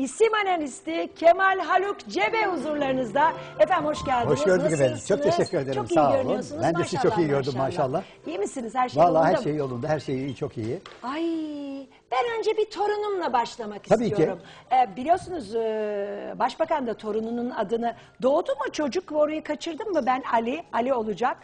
isim analisti Kemal Haluk Cebe huzurlarınızda. Efendim hoş geldiniz. Hoş gördük efendim. Çok Nasılsınız? teşekkür ederim. Çok iyi Sağ olun. görünüyorsunuz. Ben de sizi çok iyi gördüm maşallah. İyi misiniz? Her şey Vallahi yolunda her mı? şey yolunda, her şey iyi, çok iyi. Ay ben önce bir torunumla başlamak Tabii ki. istiyorum. Ee, biliyorsunuz e, başbakan da torununun adını doğdu mu çocuk orayı kaçırdım mı ben Ali, Ali olacak.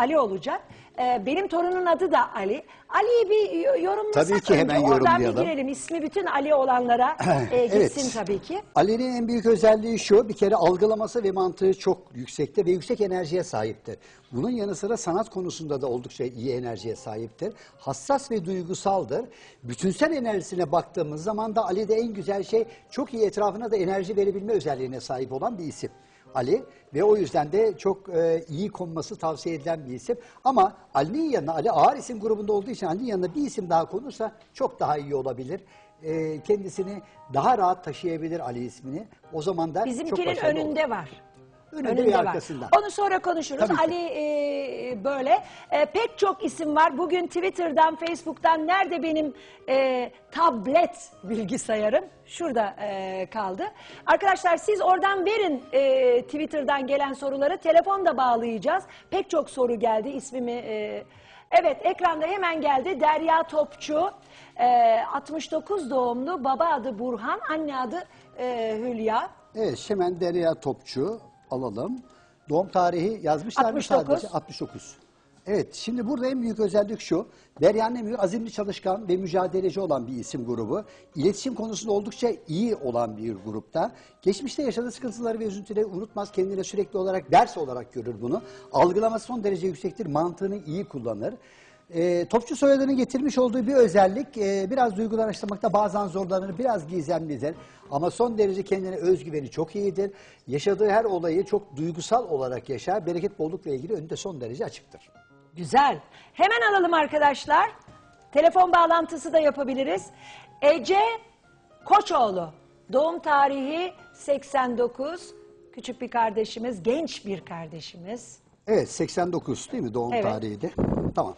Ali olacak. Ee, benim torunun adı da Ali. Ali'yi bir yorumlasak Tabii ki, önce. hemen Oradan bir yorumlayalım. girelim. İsmi bütün Ali olanlara e, gitsin tabii ki. Ali'nin en büyük özelliği şu, bir kere algılaması ve mantığı çok yüksekte ve yüksek enerjiye sahiptir. Bunun yanı sıra sanat konusunda da oldukça iyi enerjiye sahiptir. Hassas ve duygusaldır. Bütünsel enerjisine baktığımız zaman da Ali'de en güzel şey çok iyi etrafına da enerji verebilme özelliğine sahip olan bir isim. Ali ve o yüzden de çok e, iyi konması tavsiye edilen bir isim. Ama Ali'nin yanına, Ali ağır isim grubunda olduğu için Ali'nin yanına bir isim daha konursa çok daha iyi olabilir. E, kendisini daha rahat taşıyabilir Ali ismini. O zaman da çok Bizimkinin başarılı önünde olur. var. Önünde ve arkasında. Onu sonra konuşuruz. Tabii ki. Ali e, böyle. E, pek çok isim var. Bugün Twitter'dan, Facebook'tan nerede benim e, tablet bilgisayarım? Şurada e, kaldı. Arkadaşlar siz oradan verin e, Twitter'dan gelen soruları. Telefonda bağlayacağız. Pek çok soru geldi. İsmimi e, Evet ekranda hemen geldi. Derya Topçu. e, 69 doğumlu. Baba adı Burhan. Anne adı e, Hülya. Evet, hemen Derya Topçu alalım. Doğum tarihi yazmışlar mı 69. sadece? 69. Evet, şimdi burada en büyük özellik şu. Derya'nın en büyük azimli çalışkan ve mücadeleci olan bir isim grubu. İletişim konusunda oldukça iyi olan bir grupta. Geçmişte yaşadığı sıkıntıları ve üzüntüleri unutmaz. Kendine sürekli olarak ders olarak görür bunu. Algılaması son derece yüksektir. Mantığını iyi kullanır. E, topçu soyadının getirmiş olduğu bir özellik e, biraz duygular açıklamakta bazen zorlanır, biraz gizemlidir. Ama son derece kendine özgüveni çok iyidir. Yaşadığı her olayı çok duygusal olarak yaşar. Bereket bollukla ilgili önünde son derece açıktır. Güzel. Hemen alalım arkadaşlar. Telefon bağlantısı da yapabiliriz. Ece Koçoğlu. Doğum tarihi 89. Küçük bir kardeşimiz, genç bir kardeşimiz. Evet 89 değil mi doğum Evet. tarihi de? Tamam.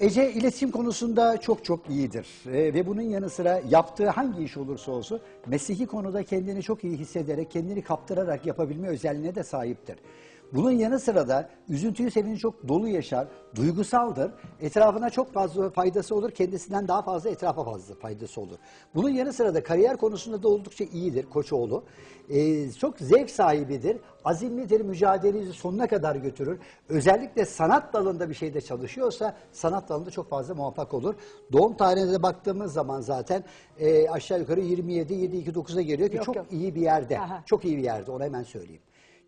Ece iletişim konusunda çok çok iyidir. Ee, ve bunun yanı sıra yaptığı hangi iş olursa olsun mesleki konuda kendini çok iyi hissederek, kendini kaptırarak yapabilme özelliğine de sahiptir. Bunun yanı sıra da üzüntüyü sevinci çok dolu yaşar, duygusaldır. Etrafına çok fazla faydası olur, kendisinden daha fazla etrafa fazla faydası olur. Bunun yanı sıra da kariyer konusunda da oldukça iyidir Koçoğlu. Ee, çok zevk sahibidir, azimlidir, mücadelesi sonuna kadar götürür. Özellikle sanat dalında bir şeyde çalışıyorsa sanat dalında çok fazla muvaffak olur. Doğum tarihine de baktığımız zaman zaten e, aşağı yukarı 27 7 2 9'a geliyor ki Yok, çok yok. iyi bir yerde. Aha. Çok iyi bir yerde onu hemen söyleyeyim.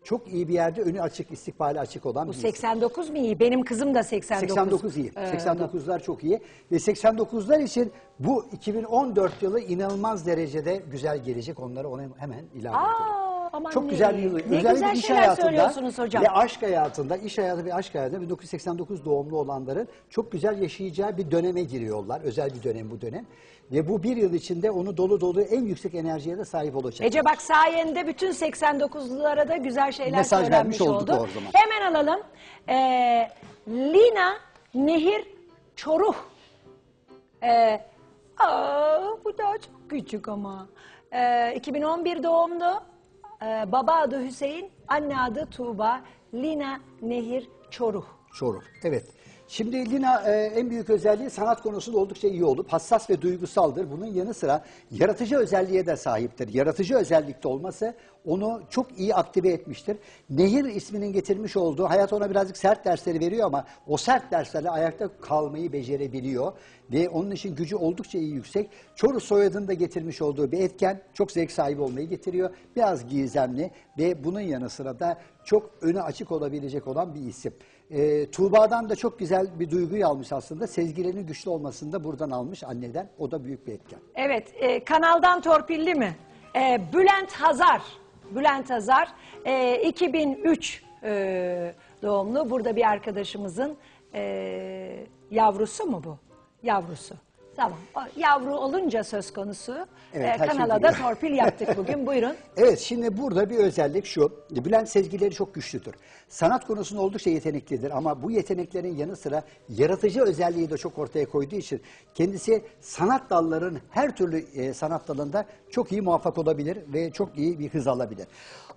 Çok iyi bir yerde önü açık, istikbali açık olan Bu bir insan. 89 mu iyi? Benim kızım da 89. 89 iyi. Ee, 89'lar çok iyi. Ve 89'lar için bu 2014 yılı inanılmaz derecede güzel gelecek. Onları ona hemen ilave edelim. Aman Çok ne güzel bir iyi. yıl. Ne Özellikle güzel iş şeyler hayatında söylüyorsunuz hocam. Ve aşk hayatında, iş hayatı ve aşk hayatında 1989 doğumlu olanların çok güzel yaşayacağı bir döneme giriyorlar. Özel bir dönem bu dönem. Ve bu bir yıl içinde onu dolu dolu en yüksek enerjiye de sahip olacak. Ece bak sayende bütün 89'lulara da güzel şeyler Mesaj söylenmiş vermiş olduk oldu. o zaman. Hemen alalım. Ee, Lina Nehir Çoruh. Ee, aa, bu daha çok küçük ama. Ee, 2011 doğumlu. Ee, baba adı Hüseyin, anne adı Tuğba. Lina Nehir Çoruh. Çoruh. Evet. Şimdi Lina e, en büyük özelliği sanat konusunda oldukça iyi olup hassas ve duygusaldır. Bunun yanı sıra yaratıcı özelliğe de sahiptir. Yaratıcı özellikte olması onu çok iyi aktive etmiştir. Nehir isminin getirmiş olduğu hayat ona birazcık sert dersleri veriyor ama o sert derslerle ayakta kalmayı becerebiliyor. Ve onun için gücü oldukça iyi yüksek. Çoruh soyadını da getirmiş olduğu bir etken çok zevk sahibi olmayı getiriyor. Biraz gizemli ve bunun yanı sıra da çok önü açık olabilecek olan bir isim. E, Tuğba'dan da çok güzel bir duyguyu almış aslında. Sezgilerinin güçlü olmasını da buradan almış anneden. O da büyük bir etken. Evet, e, kanaldan torpilli mi? E, Bülent Hazar. Bülent Hazar, e, 2003 e, doğumlu. Burada bir arkadaşımızın e, yavrusu mu bu? Yavrusu. Tamam. O Yavru olunca söz konusu. Evet, e, şey kanala da torpil yaptık bugün. Buyurun. Evet şimdi burada bir özellik şu. Bülent sezgileri çok güçlüdür. Sanat konusunda oldukça yeteneklidir ama bu yeteneklerin yanı sıra yaratıcı özelliği de çok ortaya koyduğu için kendisi sanat dallarının her türlü e, sanat dalında çok iyi muvaffak olabilir ve çok iyi bir hız alabilir.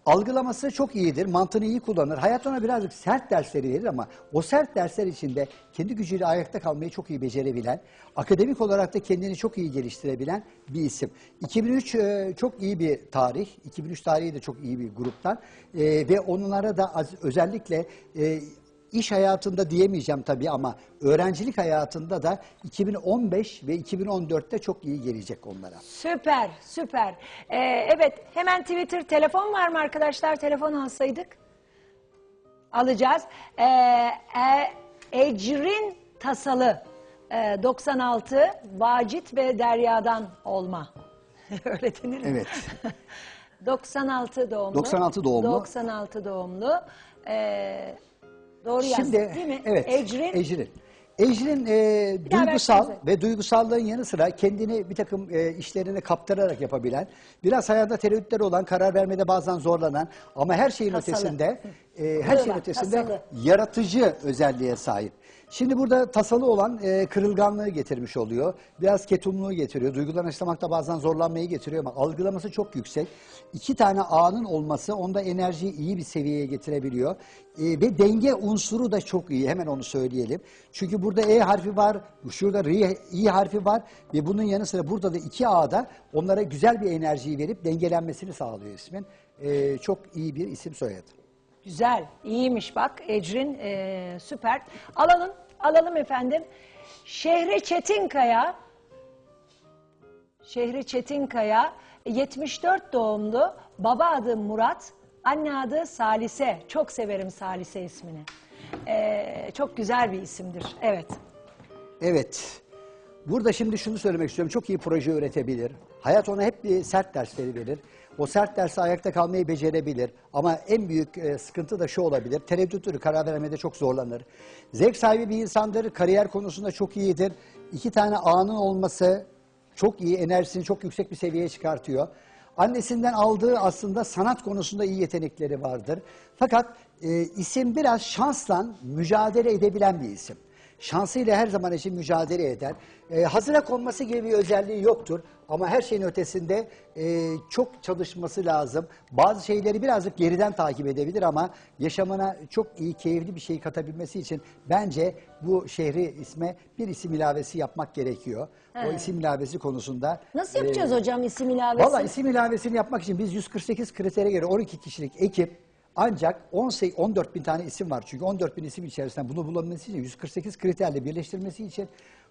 Algılaması çok iyidir, mantığını iyi kullanır. Hayat ona birazcık sert dersleri verir ama o sert dersler içinde kendi gücüyle ayakta kalmayı çok iyi becerebilen, akademik olarak da kendini çok iyi geliştirebilen bir isim. 2003 e, çok iyi bir tarih. 2003 tarihi de çok iyi bir gruptan E, ve onlara da az- özellikle e, iş hayatında diyemeyeceğim tabii ama öğrencilik hayatında da 2015 ve 2014'te çok iyi gelecek onlara. Süper, süper. Ee, evet, hemen Twitter telefon var mı arkadaşlar? Telefon alsaydık. Alacağız. Ee, e, Ecrin Tasalı, e, 96, Vacit ve Derya'dan olma. Öyle denir mi? Evet. 96 doğumlu. 96 doğumlu. 96 doğumlu. Ee, doğru Şimdi değil mi? evet. Ecrin. Ecrin. Ecrin e, daha duygusal versenize. ve duygusallığın yanı sıra kendini bir takım e, işlerine kaptırarak yapabilen, biraz hayatta tereddütleri olan, karar vermede bazen zorlanan ama her şeyin Tasalı. ötesinde e, her şeyin Var, ötesinde tasalı. yaratıcı özelliğe sahip. Şimdi burada tasalı olan e, kırılganlığı getirmiş oluyor. Biraz ketumluğu getiriyor. Duygularını açıklamakta bazen zorlanmayı getiriyor ama algılaması çok yüksek. İki tane A'nın olması onda enerjiyi iyi bir seviyeye getirebiliyor. E, ve denge unsuru da çok iyi. Hemen onu söyleyelim. Çünkü burada E harfi var, şurada R, İ harfi var ve bunun yanı sıra burada da iki A'da onlara güzel bir enerjiyi verip dengelenmesini sağlıyor ismin. E, çok iyi bir isim soyadı. Güzel, iyiymiş bak Ecrin, ee, süper. Alalım, alalım efendim. Şehri Çetinkaya, Şehri Çetinkaya, 74 doğumlu, baba adı Murat, anne adı Salise. Çok severim Salise ismini. Ee, çok güzel bir isimdir, evet. Evet. Burada şimdi şunu söylemek istiyorum. Çok iyi proje üretebilir. Hayat ona hep bir sert dersleri verir. O sert dersi ayakta kalmayı becerebilir. Ama en büyük e, sıkıntı da şu olabilir. Tereddüttür, karar vermede çok zorlanır. Zevk sahibi bir insandır. Kariyer konusunda çok iyidir. İki tane A'nın olması çok iyi. Enerjisini çok yüksek bir seviyeye çıkartıyor. Annesinden aldığı aslında sanat konusunda iyi yetenekleri vardır. Fakat e, isim biraz şansla mücadele edebilen bir isim şansıyla her zaman için mücadele eder. Ee, hazıra konması gibi bir özelliği yoktur. Ama her şeyin ötesinde e, çok çalışması lazım. Bazı şeyleri birazcık geriden takip edebilir ama yaşamına çok iyi, keyifli bir şey katabilmesi için bence bu şehri isme bir isim ilavesi yapmak gerekiyor. O isim ilavesi konusunda. Nasıl yapacağız hocam isim ilavesi? Valla isim ilavesini yapmak için biz 148 kritere göre 12 kişilik ekip ancak 18, 14 bin tane isim var. Çünkü 14 bin isim içerisinden bunu bulabilmesi için 148 kriterle birleştirmesi için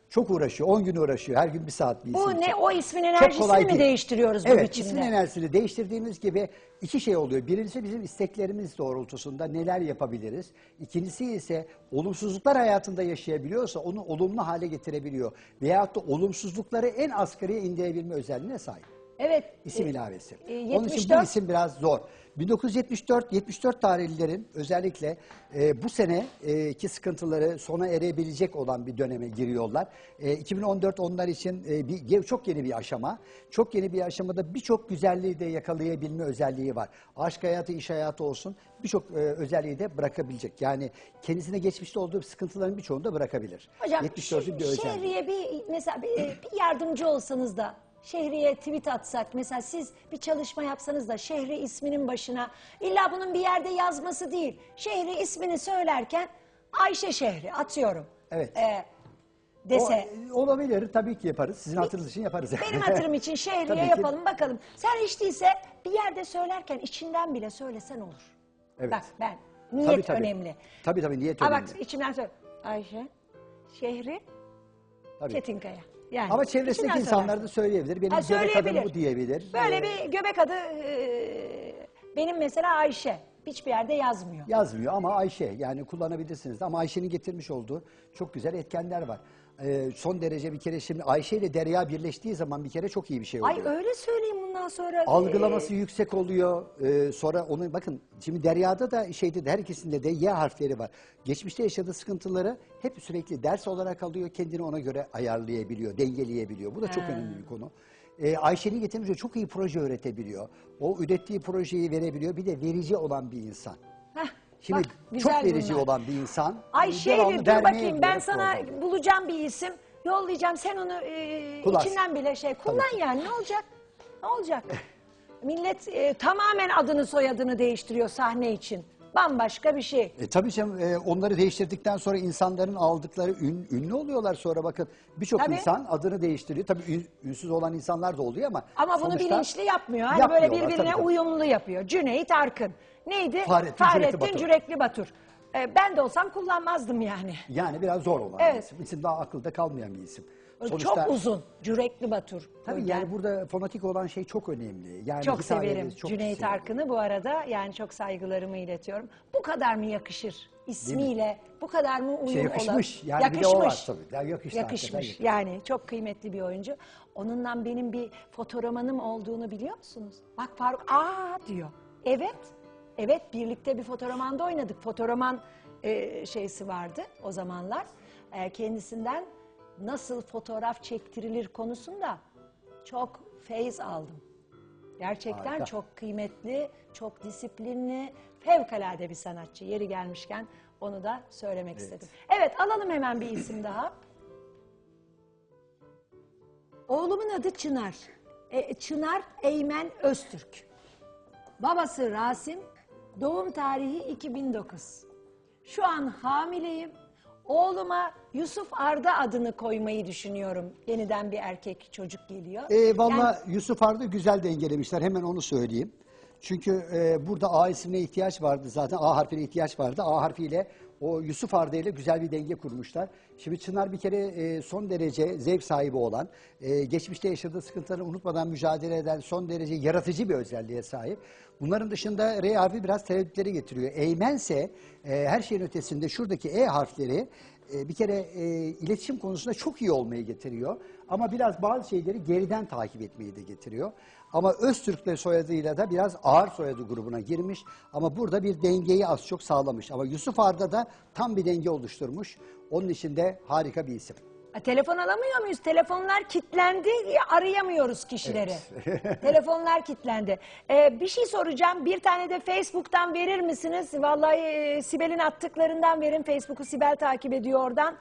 çok uğraşıyor. 10 gün uğraşıyor. Her gün bir saat bir Bu isim ne? için. O ismin enerjisini mi değil. değiştiriyoruz bu evet, biçimde? ismin enerjisini değiştirdiğimiz gibi iki şey oluyor. Birincisi bizim isteklerimiz doğrultusunda neler yapabiliriz. İkincisi ise olumsuzluklar hayatında yaşayabiliyorsa onu olumlu hale getirebiliyor. Veyahut da olumsuzlukları en asgariye indirebilme özelliğine sahip. Evet. İsim e, ilavesi. e, Onun için 74 bu isim biraz zor. 1974-74 tarihlilerin özellikle e, bu seneki sıkıntıları sona erebilecek olan bir döneme giriyorlar. E, 2014 onlar için e, bir, çok yeni bir aşama. Çok yeni bir aşamada birçok güzelliği de yakalayabilme özelliği var. Aşk hayatı, iş hayatı olsun birçok e, özelliği de bırakabilecek. Yani kendisine geçmişte olduğu sıkıntıların birçoğunu da bırakabilir. Hocam 74'ün bir şe- özelliği. şehriye bir mesela bir, bir yardımcı olsanız da şehriye tweet atsak mesela siz bir çalışma yapsanız da şehri isminin başına illa bunun bir yerde yazması değil. Şehri ismini söylerken Ayşe şehri atıyorum. Evet. Ee, dese. O, olabilir tabii ki yaparız. Sizin hatırınız için yaparız. Benim hatırım için şehriye yapalım bakalım. Sen hiç değilse bir yerde söylerken içinden bile söylesen olur. Evet. Bak ben. Niyet Tabii, tabii. önemli. Tabii tabii niyet Ha önemli. bak içimden söyle. Ayşe, şehri, Tabii. Çetinkaya. Yani Ama çevresindeki içinden insanlar da söyleyebilir. Benim Ha, göbek adım söyleyebilir. bu diyebilir. Böyle Ee, bir göbek adı e, benim mesela Ayşe. Hiçbir yerde yazmıyor. Yazmıyor ama Ayşe yani kullanabilirsiniz. Ama Ayşe'nin getirmiş olduğu çok güzel etkenler var. Ee, son derece bir kere şimdi Ayşe ile Derya birleştiği zaman bir kere çok iyi bir şey oluyor. Ay öyle söyleyeyim bundan sonra... Algılaması yüksek oluyor. Ee, sonra onu bakın şimdi Derya'da da şeyde de her ikisinde de Y harfleri var. Geçmişte yaşadığı sıkıntıları hep sürekli ders olarak alıyor. Kendini ona göre ayarlayabiliyor, dengeleyebiliyor. Bu da çok önemli bir konu. Ee, Ayşe'nin getirince çok iyi proje öğretebiliyor. O ürettiği projeyi verebiliyor. Bir de verici olan bir insan. Şimdi bak, çok verici bunlar. olan bir insan. Ay e, devamlı dur bakayım ben sana program. bulacağım bir isim. Yollayacağım sen onu e, Kullan. içinden bile şey kullan yani ne olacak? Ne olacak? Millet e, tamamen adını soyadını değiştiriyor sahne için. Bambaşka bir şey. E, tabii canım e, onları değiştirdikten sonra insanların aldıkları ün, ünlü oluyorlar sonra bakın. Birçok Tabii. insan adını değiştiriyor. Tabii ün- ünsüz olan insanlar da oluyor ama. Ama bunu bilinçli yapmıyor. Hani böyle birbirine tabii, tabii. uyumlu yapıyor. Cüneyt Arkın. Neydi? Fahrettin Cürekli Batur. Cürekli Batur. E, ben de olsam kullanmazdım yani. Yani biraz zor olan Evet. bir isim. İsim daha akılda kalmayan bir isim. Çok uzun. Cürekli Batur. Tabii yani burada fonetik olan şey çok önemli. Yani Çok severim çok Cüneyt severim. Arkın'ı bu arada yani çok saygılarımı iletiyorum. Bu kadar mı yakışır ismiyle? Bu kadar mı uyum Şey yakışmış. Yani yakışmış. bir de o var tabii. Ya yakıştı yakışmış. yakıştı. Yani çok kıymetli bir oyuncu. Onunla benim bir fotoğrafım olduğunu biliyor musunuz? Bak Faruk aa diyor. Evet. Evet birlikte bir fotoğrafmanda oynadık. Fotoğrafman e, şeysi vardı o zamanlar. E, kendisinden nasıl fotoğraf çektirilir konusunda çok feyiz aldım. Gerçekten Harika. çok kıymetli, çok disiplinli, fevkalade bir sanatçı. Yeri gelmişken onu da söylemek istedim. Evet alalım hemen bir isim daha. Oğlumun adı Çınar. E, Çınar Eymen Öztürk. Babası Rasim, doğum tarihi 2009. Şu an hamileyim. Oğluma Yusuf Arda adını koymayı düşünüyorum. Yeniden bir erkek çocuk geliyor. E, Valla Yusuf Arda güzel dengelemişler. Hemen onu söyleyeyim. Çünkü e, burada A ismine ihtiyaç vardı zaten. A harfine ihtiyaç vardı. A harfiyle o Yusuf Arda ile güzel bir denge kurmuşlar. Şimdi Çınar bir kere e, son derece zevk sahibi olan, e, geçmişte yaşadığı sıkıntıları unutmadan mücadele eden son derece yaratıcı bir özelliğe sahip. Bunların dışında R harfi biraz tereddütleri getiriyor. Eymense e, her şeyin ötesinde şuradaki E harfleri e, bir kere e, iletişim konusunda çok iyi olmayı getiriyor. Ama biraz bazı şeyleri geriden takip etmeyi de getiriyor. Ama Öztürk'le soyadıyla da biraz ağır soyadı grubuna girmiş. Ama burada bir dengeyi az çok sağlamış. Ama Yusuf Arda da tam bir denge oluşturmuş. Onun için de harika bir isim. Ha, telefon alamıyor muyuz? Telefonlar kilitlendi, arayamıyoruz kişileri. Telefonlar kilitlendi. Ee, bir şey soracağım. Bir tane de Facebook'tan verir misiniz? Vallahi e, Sibel'in attıklarından verin. Facebook'u Sibel takip ediyor oradan.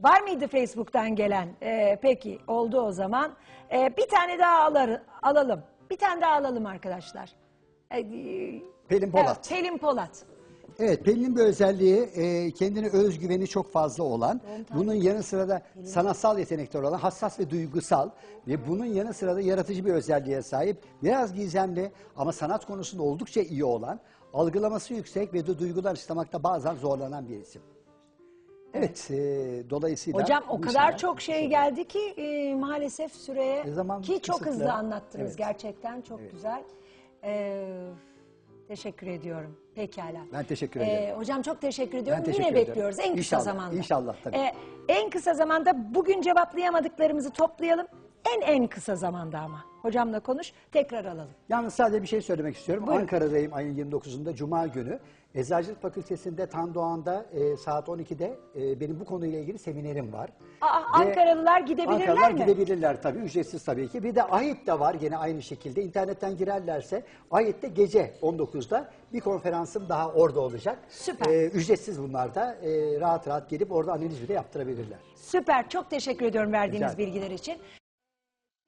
Var mıydı Facebook'tan gelen? Ee, peki oldu o zaman. Ee, bir tane daha alar, alalım. Bir tane daha alalım arkadaşlar. Ee, Pelin Polat. Evet, Pelin Polat. Evet Pelin'in bir özelliği e, kendine özgüveni çok fazla olan, bunun yanı sıra da sanatsal yetenekleri olan, hassas ve duygusal ve bunun yanı sıra da yaratıcı bir özelliğe sahip, biraz gizemli ama sanat konusunda oldukça iyi olan, algılaması yüksek ve de duygular istemakta bazen zorlanan bir isim. Evet, e, dolayısıyla... Hocam o bu kadar isimler- çok şey geldi ki e, maalesef süreye E, zaman ki çok kısıtlı. hızlı anlattınız Evet. gerçekten çok güzel. Ee, teşekkür ediyorum. Pekala. Ben teşekkür Ee, ederim. hocam çok teşekkür ediyorum. teşekkür Yine ederim. bekliyoruz en kısa İnşallah, zamanda. inşallah tabii. Ee, en kısa zamanda bugün cevaplayamadıklarımızı toplayalım. En en kısa zamanda ama. Hocamla konuş tekrar alalım. Yalnız sadece bir şey söylemek istiyorum. Buyurun. Ankara'dayım ayın 29'unda Cuma günü. Eczacılık Fakültesi'nde Tan Doğan'da e, saat 12'de e, benim bu konuyla ilgili seminerim var. Aa, Ve Ankaralılar gidebilirler Ankaralılar mi? gidebilirler tabii. Ücretsiz tabii ki. Bir de AHİT de var gene aynı şekilde. İnternetten girerlerse AHİT'te gece 19'da bir konferansım daha orada olacak. Süper. E, ücretsiz bunlar da. E, rahat rahat gelip orada analiz bile yaptırabilirler. Süper. Çok teşekkür ediyorum verdiğiniz Rica ederim. bilgiler için.